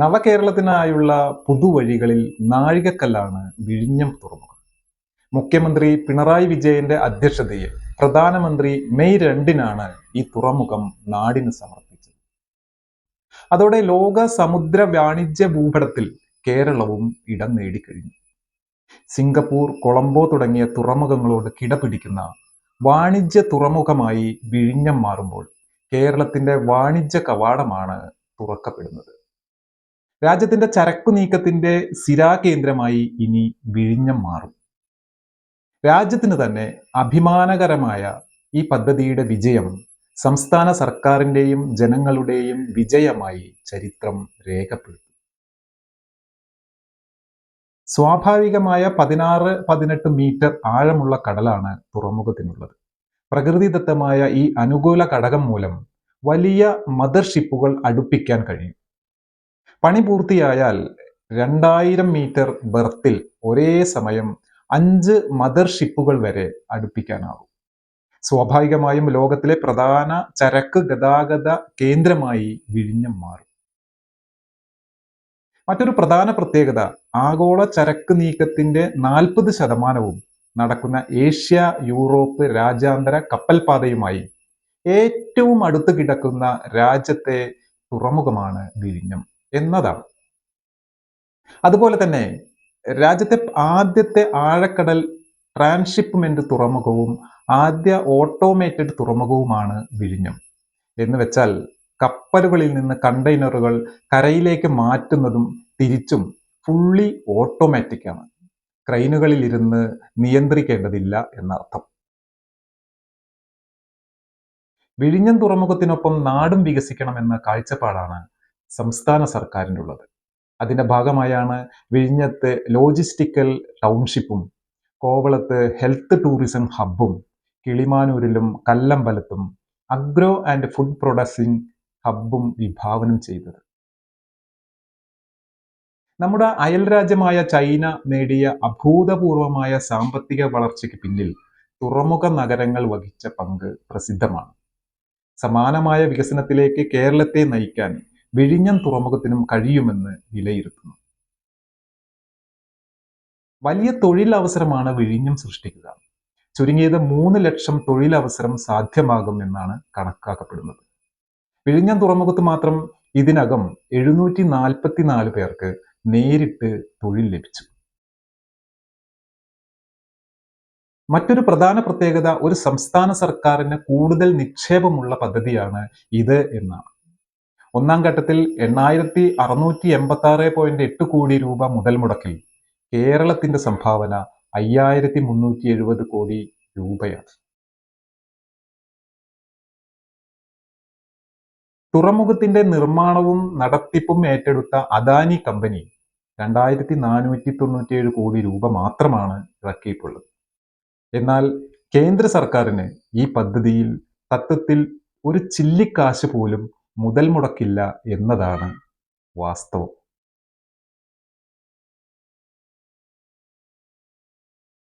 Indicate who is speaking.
Speaker 1: നവകേരളത്തിനായുള്ള പുതുവഴികളിൽ നാഴികക്കല്ലാണ് വിഴിഞ്ഞം തുറമുഖം മുഖ്യമന്ത്രി പിണറായി വിജയന്റെ അധ്യക്ഷതയിൽ പ്രധാനമന്ത്രി മെയ് രണ്ടിനാണ് ഈ തുറമുഖം നാടിന് സമർപ്പിച്ചത്. അതോടെ ലോക സമുദ്ര വാണിജ്യ ഭൂപടത്തിൽ കേരളവും ഇടം നേടിക്കഴിഞ്ഞു. സിംഗപ്പൂർ കൊളംബോ തുടങ്ങിയ തുറമുഖങ്ങളോട് കിടപിടിക്കുന്ന വാണിജ്യ തുറമുഖമായി വിഴിഞ്ഞം മാറുമ്പോൾ കേരളത്തിന്റെ വാണിജ്യ കവാടമാണ് തുറക്കപ്പെടുന്നത്. രാജ്യത്തിന്റെ ചരക്കു നീക്കത്തിന്റെ സിരാകേന്ദ്രമായി ഇനി വിഴിഞ്ഞം മാറും. രാജ്യത്തിന് തന്നെ അഭിമാനകരമായ ഈ പദ്ധതിയുടെ വിജയം സംസ്ഥാന സർക്കാരിന്റെയും ജനങ്ങളുടെയും വിജയമായി ചരിത്രം രേഖപ്പെടുത്തും. സ്വാഭാവികമായ പതിനാറ് പതിനെട്ട് മീറ്റർ ആഴമുള്ള കടലാണ് തുറമുഖത്തിനുള്ളത്. പ്രകൃതിദത്തമായ ഈ അനുകൂല ഘടകം മൂലം വലിയ മദർഷിപ്പുകൾ അടുപ്പിക്കാൻ കഴിയും. പണി പൂർത്തിയായാൽ രണ്ടായിരം മീറ്റർ ബർത്തിൽ ഒരേ സമയം അഞ്ച് മദർഷിപ്പുകൾ വരെ അടുപ്പിക്കാനാവും സ്വാഭാവികമായും ലോകത്തിലെ പ്രധാന ചരക്ക് ഗതാഗത കേന്ദ്രമായി വിഴിഞ്ഞം മാറും. മറ്റൊരു പ്രധാന പ്രത്യേകത ആഗോള ചരക്ക് നീക്കത്തിന്റെ നാൽപ്പത് ശതമാനവും നടക്കുന്ന ഏഷ്യ യൂറോപ്പ് രാജ്യാന്തര കപ്പൽപാതയുമായി ഏറ്റവും അടുത്ത് കിടക്കുന്ന രാജ്യത്തെ തുറമുഖമാണ് വിഴിഞ്ഞം. എന്നതാണ്. അതുപോലെ തന്നെ രാജ്യത്തെ ആദ്യത്തെ ആഴക്കടൽ ട്രാൻഷിപ്മെന്റ് തുറമുഖവും ആദ്യ ഓട്ടോമേറ്റഡ് തുറമുഖവുമാണ് വിഴിഞ്ഞം. എന്ന് വെച്ചാൽ കപ്പലുകളിൽ നിന്ന് കണ്ടെയ്നറുകൾ കരയിലേക്ക് മാറ്റുന്നതും തിരിച്ചും ഫുള്ളി ഓട്ടോമാറ്റിക് ആണ്. ക്രൈനുകളിൽ ഇരുന്ന് നിയന്ത്രിക്കേണ്ടതില്ല എന്നർത്ഥം. വിഴിഞ്ഞം തുറമുഖത്തിനൊപ്പം നാടും വികസിക്കണമെന്ന കാഴ്ചപ്പാടാണ് സംസ്ഥാന സർക്കാരിന്റെ ഉള്ളത് അതിന്റെ ഭാഗമായാണ് വിഴിഞ്ഞത്ത് ലോജിസ്റ്റിക്കൽ ടൗൺഷിപ്പും കോവളത്ത് ഹെൽത്ത് ടൂറിസം ഹബ്ബും കിളിമാനൂരിലും കല്ലമ്പലത്തും അഗ്രോ ആൻഡ് ഫുഡ് പ്രൊഡക്സിംഗ് ഹബ്ബും വിഭാവനം ചെയ്തത്. നമ്മുടെ അയൽരാജ്യമായ ചൈന നേടിയ അഭൂതപൂർവമായ സാമ്പത്തിക വളർച്ചയ്ക്ക് പിന്നിൽ തുറമുഖ നഗരങ്ങൾ വഹിച്ച പങ്ക് പ്രസിദ്ധമാണ്. സമാനമായ വികസനത്തിലേക്ക് കേരളത്തെ നയിക്കാൻ വിഴിഞ്ഞം തുറമുഖത്തിനും കഴിയുമെന്ന് വിലയിരുത്തുന്നു. വലിയ തൊഴിലവസരമാണ് വിഴിഞ്ഞം സൃഷ്ടിക്കുക. ചുരുങ്ങിയത് മൂന്ന് ലക്ഷം തൊഴിലവസരം സാധ്യമാകും എന്നാണ് കണക്കാക്കപ്പെടുന്നത്. വിഴിഞ്ഞം തുറമുഖത്ത് മാത്രം ഇതിനകം എഴുന്നൂറ്റി നാൽപ്പത്തിനാല് പേർക്ക് നേരിട്ട് തൊഴിൽ ലഭിച്ചു. മറ്റൊരു പ്രധാന പ്രത്യേകത ഒരു സംസ്ഥാന സർക്കാരിന് കൂടുതൽ നിക്ഷേപമുള്ള പദ്ധതിയാണ് ഇത് എന്നാണ്. ഒന്നാം ഘട്ടത്തിൽ എണ്ണായിരത്തി അറുന്നൂറ്റി എൺപത്തി ആറ് പോയിന്റ് എട്ട് കോടി രൂപ മുതൽ മുടക്കിൽ കേരളത്തിന്റെ സംഭാവന അയ്യായിരത്തി മുന്നൂറ്റി എഴുപത് കോടി രൂപയാണ്. തുറമുഖത്തിന്റെ നിർമ്മാണവും നടത്തിപ്പും ഏറ്റെടുത്ത അദാനി കമ്പനി രണ്ടായിരത്തി നാനൂറ്റി തൊണ്ണൂറ്റിയേഴ് കോടി രൂപ മാത്രമാണ് ഇറക്കിയിട്ടുള്ളത്. എന്നാൽ കേന്ദ്ര സർക്കാരിന് ഈ പദ്ധതിയിൽ തത്വത്തിൽ ഒരു ചില്ലിക്കാശ് പോലും മുതൽ മുടക്കില്ല എന്നതാണ് വാസ്തവം.